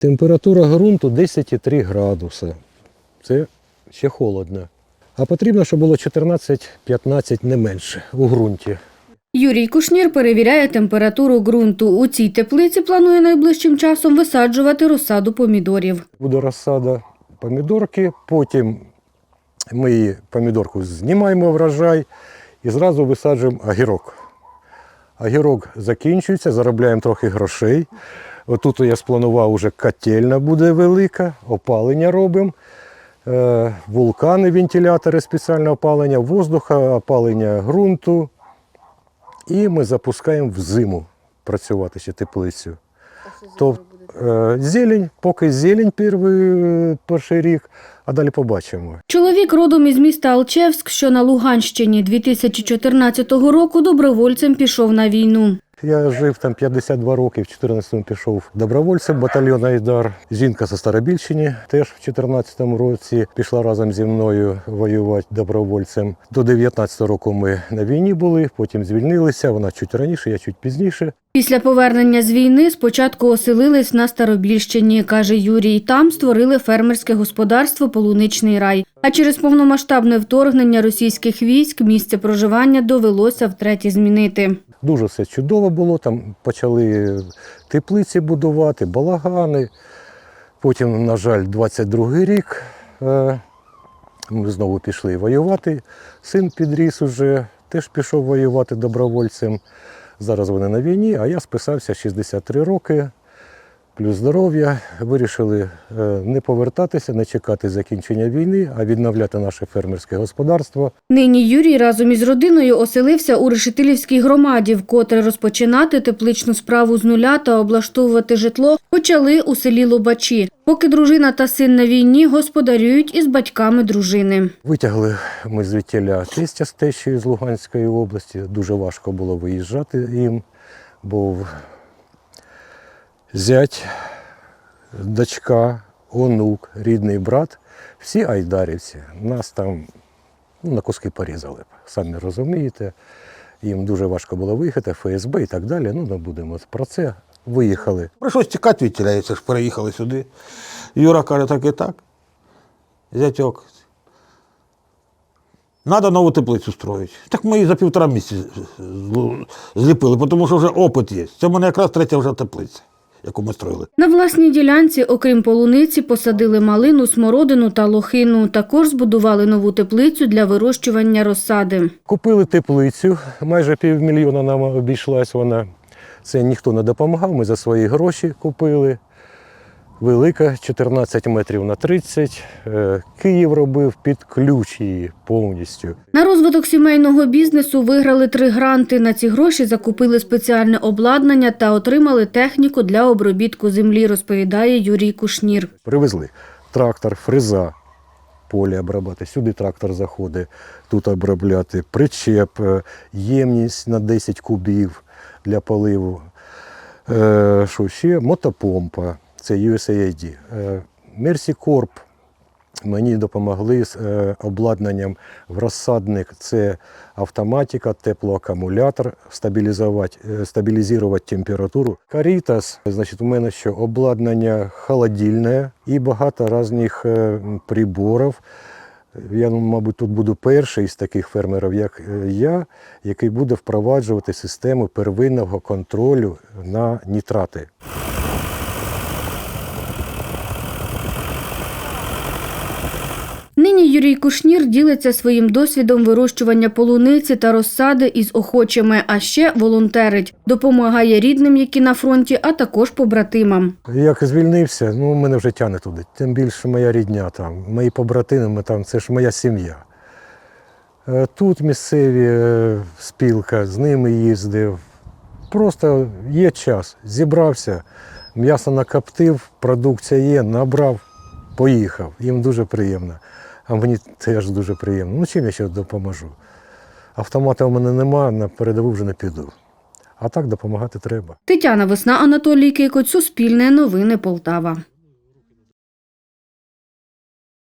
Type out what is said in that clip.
Температура ґрунту 10,3 градуси. Це ще холодно. А потрібно, щоб було 14-15 не менше у ґрунті. Юрій Кушнір перевіряє температуру ґрунту. У цій теплиці планує найближчим часом висаджувати розсаду помідорів. Буде розсада помідорки, потім ми її помідорку знімаємо врожай і зразу висаджуємо огірок. Огірок закінчується, заробляємо трохи грошей. Отут я спланував уже котельна буде велика, опалення робимо. Е, Вулкани, вентилятори спеціальне опалення, воздуха, опалення ґрунту. І ми запускаємо в зиму працювати ще теплицю. Тобто зелень, поки зелень перший, перший рік, а далі побачимо. Чоловік родом із міста Алчевськ, що на Луганщині, 2014 року добровольцем пішов на війну. Я жив там 52 роки, в 14-му пішов добровольцем батальйон Айдар. Жінка зі Старобільщини теж в 14-му році пішла разом зі мною воювати добровольцем. До 19-го року ми на війні були, потім звільнилися. Вона чуть раніше, я чуть пізніше. Після повернення з війни спочатку оселились на Старобільщині, каже Юрій. Там створили фермерське господарство Полуничний рай. А через повномасштабне вторгнення російських військ місце проживання довелося втретє змінити. Дуже все чудово було. Там почали теплиці будувати, балагани. Потім, на жаль, 22-й рік е, ми знову пішли воювати. Син підріс уже, теж пішов воювати добровольцем. Зараз вони на війні, а я списався 63 роки, плюс здоров'я. Вирішили е, не повертатися, не чекати закінчення війни, а відновляти наше фермерське господарство. Нині Юрій разом із родиною оселився у Решетилівській громаді, вкотре розпочинати тепличну справу з нуля та облаштовувати житло почали у селі Лобачі. Поки дружина та син на війні господарюють із батьками дружини. Витягли ми звідтіля тестя з тещою з Луганської області. Дуже важко було виїжджати їм. Був зять, дочка, онук, рідний брат. Всі айдарівці. Нас там ну, на куски порізали. Самі розумієте. Їм дуже важко було виїхати, ФСБ і так далі. Ну, не будемо про це. Виїхали. Прийшлось тікати від тіля, це ж переїхали сюди. Юра каже, так і так. Зятьок. Надо нову теплицю строїти. Так ми її за півтора місяці зліпили, тому що вже опит є. Це в мене якраз третя вже теплиця, яку ми строїли. На власній ділянці, окрім полуниці, посадили малину, смородину та лохину. Також збудували нову теплицю для вирощування розсади. Купили теплицю, майже півмільйона нам обійшлась вона. Це ніхто не допомагав, ми за свої гроші купили. Велика, 14 метрів на 30. Е, Київ робив під ключ її повністю. На розвиток сімейного бізнесу виграли три гранти. На ці гроші закупили спеціальне обладнання та отримали техніку для обробітку землі, розповідає Юрій Кушнір. Привезли трактор, фреза, поле обробляти. Сюди трактор заходить, тут обробляти, причеп, е, ємність на 10 кубів для поливу. Е, Що ще? Мотопомпа, це USAID. Е, Mercy Corp мені допомогли з е, обладнанням в розсадник. Це автоматика, теплоакумулятор, стабілізувати, е, температуру. Caritas, значить, у мене ще обладнання холодильне і багато різних приборів. Я, ну, мабуть, тут буду перший з таких фермерів, як я, який буде впроваджувати систему первинного контролю на нітрати. Нині Юрій Кушнір ділиться своїм досвідом вирощування полуниці та розсади із охочими, а ще волонтерить. Допомагає рідним, які на фронті, а також побратимам. Як звільнився, ну мене вже тягне туди. Тим більше моя рідня там, мої побратими ми там, це ж моя сім'я. Е, Тут місцеві е, спілка, з ними їздив. Просто є час, зібрався, м'ясо накоптив, продукція є, набрав, поїхав. Їм дуже приємно. А мені теж дуже приємно. Ну чим я ще допоможу? Автомата у мене нема, на передову вже не піду. А так допомагати треба. Тетяна Весна, Анатолій Кикоць, Суспільне новини Полтава.